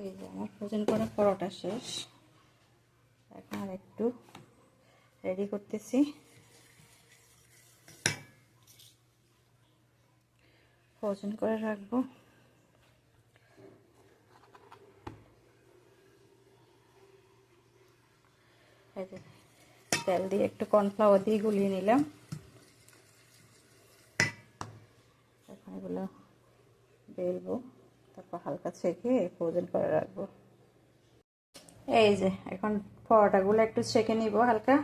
এই যে আমার ভোজন করা পরোটা শেষ। এখন আর একটু রেডি করতেছি। ভোজন করে রাখব। তেল দিয়ে একটু কর্নফ্লাওয়ার দিয়ে গুলিয়ে নিলাম। এখন এগুলো বেলবো। তারপর হালকা ছেঁকে ফ্রোজেন করে রাখব। এই যে, এখন পরোটাগুলো একটু ছেঁকে নিব হালকা।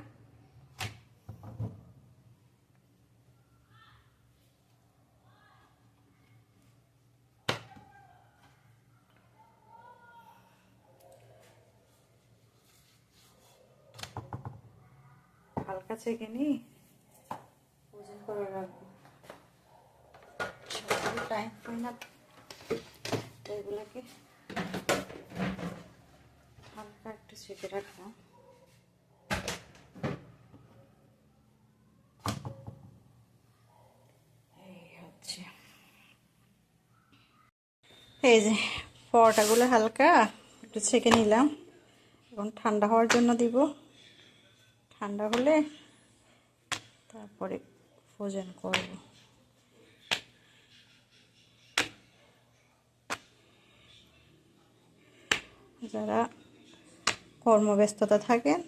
হালকা ছেঁকে ওজন করে রাখব। টাইম পাই না তো এগুলোকে হালকা একটু ছেঁকে রাখলাম। এই যে পরোটাগুলো হালকা একটু ছেঁকে নিলাম। এখন ঠান্ডা হওয়ার জন্য দিব। ঠান্ডা হলে তারপরে ভোজন করব। যারা কর্মব্যস্ততা থাকেন,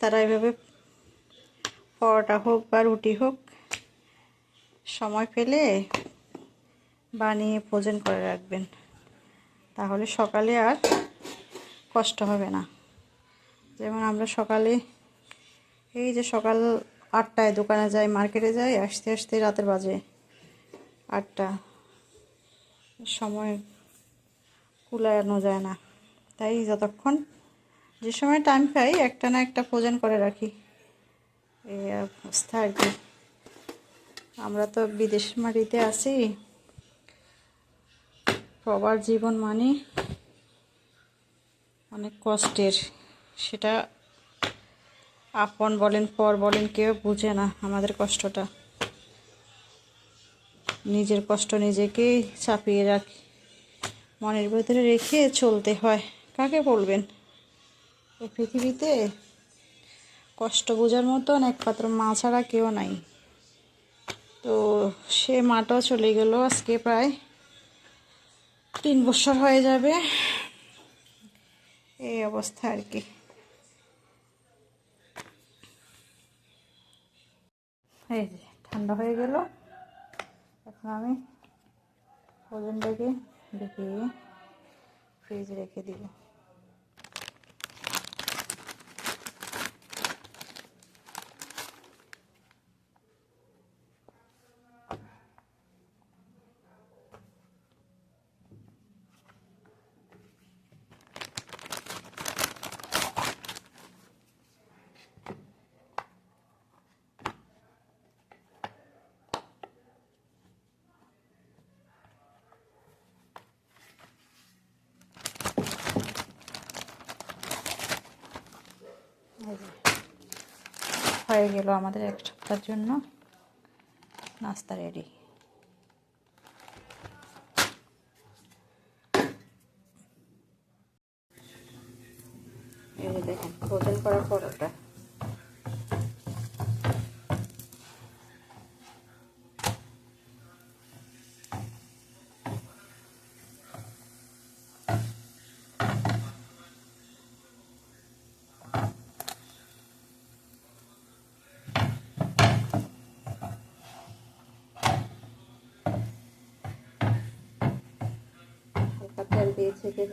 তারা এভাবে পরোটা হোক বা রুটি হোক, সময় পেলে বানিয়ে ভোজন করে রাখবেন। তাহলে সকালে আর কষ্ট হবে না। যেমন আমরা সকালে এই যে সকাল আটটায় দোকানে যাই, মার্কেটে যাই, আসতে আসতে রাতের বাজে আটটা। সময় কুলানো যায় না। তাই যতক্ষণ যে সময় টাইম পাই একটা না একটা ভোজন করে রাখি। এই অবস্থা আর কি আমরা তো বিদেশ মাটিতে আছি। সবার জীবন মানে অনেক কষ্টের। সেটা আপন বলেন, পর বলেন, কেউ বুঝে না আমাদের কষ্টটা। নিজের কষ্ট নিজেকেই চাপিয়ে রাখি। মনের ভেতরে রেখে চলতে হয়। কাকে বলবেন? এই পৃথিবীতে কষ্ট বোঝার মতন একমাত্র মা ছাড়া কেউ নাই। তো সে মাটাও চলে গেল আজকে প্রায় তিন বছর হয়ে যাবে। এই অবস্থা আর কি। এই যে, ঠান্ডা হয়ে গেল। এখন আমি ওজনটাকে ঢুকিয়ে ফ্রিজ রেখে দিব এই যে হয়ে গেল আমাদের এক সপ্তাহের জন্য। নাস্তা রেডি। এই দেখেন করার পরোটা। তেল দিয়ে ছেঁকে